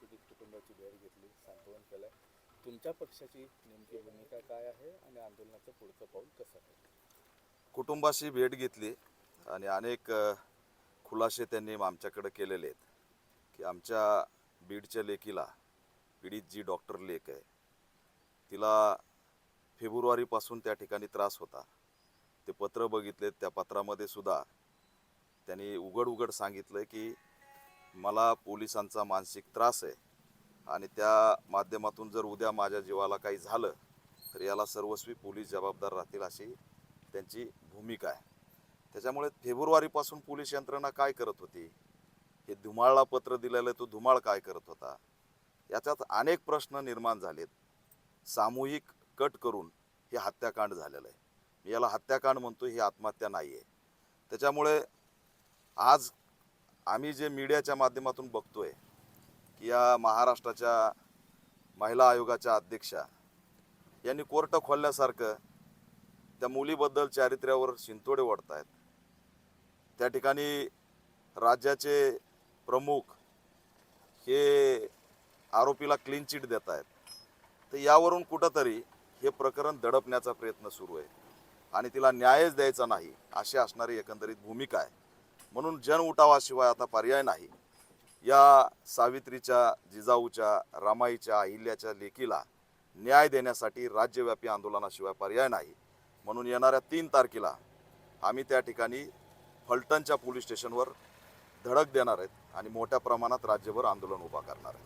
पीडित कुटुंबाची भेट घेतली सांत्वन केलं तुमच्या पक्षाची नेमकी भूमिका काय आहे आणि आंदोलनाचं पुढचं पाऊल कसं आहे? कुटुंबाशी भेट घेतली आणि अनेक खुलासे त्यांनी आमच्याकडे केलेले आहेत. की आमच्या बीडच्या लेकीला पीडित जी डॉक्टर लेक आहे तिला फेब्रुवारीपासून त्या ठिकाणी त्रास होता. ते पत्र बघितले त्या पत्रामध्ये सुद्धा त्यांनी उघड उघड सांगितलं की मला पोलिसांचा मानसिक त्रास आहे. आणि त्या माध्यमातून जर उद्या माझ्या जीवाला काही झालं तर याला सर्वस्वी पोलीस जबाबदार राहतील अशी त्यांची भूमिका आहे. त्याच्यामुळे फेब्रुवारीपासून पोलीस यंत्रणा काय करत होती? हे धुमाळला पत्र दिलेलं तो धुमाळ काय करत होता? याच्यात अनेक प्रश्न निर्माण झालेत. सामूहिक कट करून हे हत्याकांड झालेलं आहे. मी याला हत्याकांड म्हणतो ही आत्महत्या नाही आहे त्याच्यामुळे आज आम्ही जे मीडियाच्या माध्यमातून बघतोय की या महाराष्ट्राच्या महिला आयोगाच्या अध्यक्षा यांनी कोर्ट खोलल्यासारखं त्या मुलीबद्दल चारित्र्यावर शिंतोडे ओढत आहेत त्या ठिकाणी राज्याचे प्रमुख हे आरोपीला क्लीन चिट देत आहेत तर यावरून कुठंतरी हे प्रकरण दडपण्याचा प्रयत्न सुरू आहे. आणि तिला न्यायच द्यायचा नाही अशी असणारी एकंदरीत भूमिका आहे. म्हणून जनउठावाशिवाय आता पर्याय नाही. या सावित्रीच्या जिजाऊच्या रामाईच्या अहिल्याच्या लेकीला न्याय देण्यासाठी राज्यव्यापी आंदोलनाशिवाय पर्याय नाही. म्हणून येणाऱ्या तीन तारखेला आम्ही त्या ठिकाणी फलटणच्या पोलीस स्टेशनवर धडक देणार आहेत आणि मोठ्या प्रमाणात राज्यभर आंदोलन उभा करणार आहेत.